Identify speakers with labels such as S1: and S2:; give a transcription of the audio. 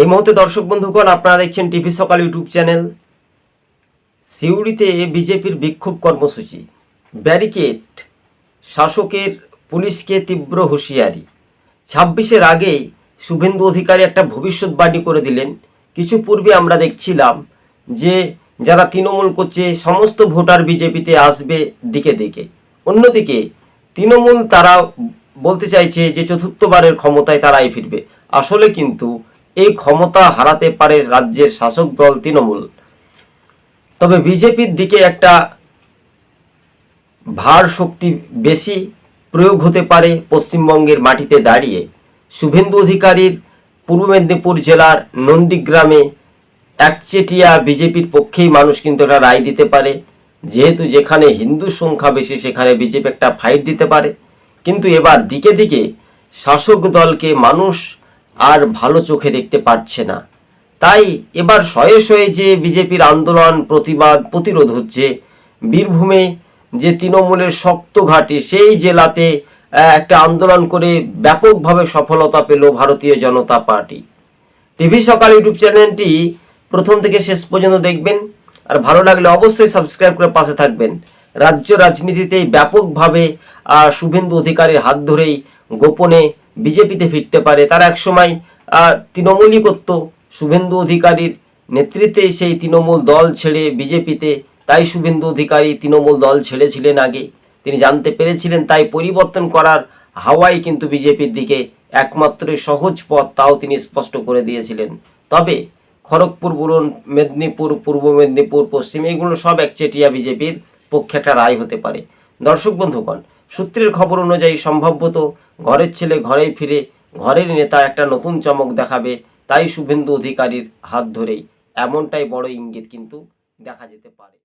S1: এই মুহূর্তে দর্শক বন্ধুগণ, আপনারা দেখছেন টিভি সকাল ইউটিউব চ্যানেল। সিউড়িতে বিজেপির বিক্ষোভ কর্মসূচি। ব্যারিকেড, শাসকের পুলিশকে তীব্র হুঁশিয়ারি। ছাব্বিশের আগেই শুভেন্দু অধিকারী একটা ভবিষ্যৎবাণী করে দিলেন। কিছু পূর্বে আমরা দেখছিলাম যে, যারা তৃণমূল করছে, সমস্ত ভোটার বিজেপিতে আসবে দিকে দিকে। অন্যদিকে, তৃণমূল তারা বলতে চাইছে যে, চতুর্থবারের ক্ষমতায় তারাই ফিরবে। আসলে কিন্তু এই ক্ষমতা হারাতে পারে রাজ্যের শাসক দল তৃণমূল। তবে বিজেপির দিকে একটা ভার শক্তি বেশি প্রয়োগ হতে পারে পশ্চিমবঙ্গের মাটিতে দাঁড়িয়ে। শুভেন্দু অধিকারীর পূর্ব মেদিনীপুর জেলার নন্দীগ্রামে একচেটিয়া বিজেপির পক্ষেই মানুষ কিন্তু একটা রায় দিতে পারে। যেহেতু যেখানে হিন্দু সংখ্যা বেশি, সেখানে বিজেপি একটা ফাইট দিতে পারে। কিন্তু এবার দিকে দিকে শাসক দলকে মানুষ আর ভালো চোখে দেখতে পারছে না। তাই এবার শয়ে শয়ে যে বিজেপির আন্দোলন, প্রতিবাদ, প্রতিরোধ হচ্ছে, বীরভূমে যে তৃণমূলের শক্ত ঘাঁটি, সেই জেলাতে একটা আন্দোলন করে ব্যাপকভাবে সফলতা পেল Bharatiya Janata Party. TV Sakal YouTube চ্যানেলটি প্রথম থেকে শেষ পর্যন্ত দেখবেন, আর ভালো লাগলে অবশ্যই সাবস্ক্রাইব করে পাশে থাকবেন। রাজ্য রাজনীতিতে ব্যাপকভাবে শুভেন্দু অধিকারীর হাত ধরেই গোপনে বিজেপিতে ফিরতে পারে। তারা একসময় তৃণমূলই করত। শুভেন্দু অধিকারীর নেতৃত্বে সেই তৃণমূল দল ছেড়ে বিজেপিতে, তাই শুভেন্দু অধিকারী তৃণমূল দল ছেড়েছিলেন আগে। তিনি জানতে পেরেছিলেন, তাই পরিবর্তন করার হাওয়াই কিন্তু বিজেপির দিকে একমাত্র সহজ পথ, তাও তিনি স্পষ্ট করে দিয়েছিলেন। তবে খড়গপুর বলুন মেদিনীপুর, পূর্ব মেদিনীপুর, পশ্চিম, এগুলো সব একচেটিয়া বিজেপির পক্ষে একটা রায় হতে পারে। দর্শক বন্ধুগণ সূত্রের খবর অনুযায়ী সম্ভবত ঘরের ছেলে ঘরে ফিরে, ঘরের নেতা একটা নতুন চমক দেখাবে, তাই শুভেন্দু অধিকারীর হাত ধরেই। এমনটাই বড় ইঙ্গিত কিন্তু দেখা যেতে পারে।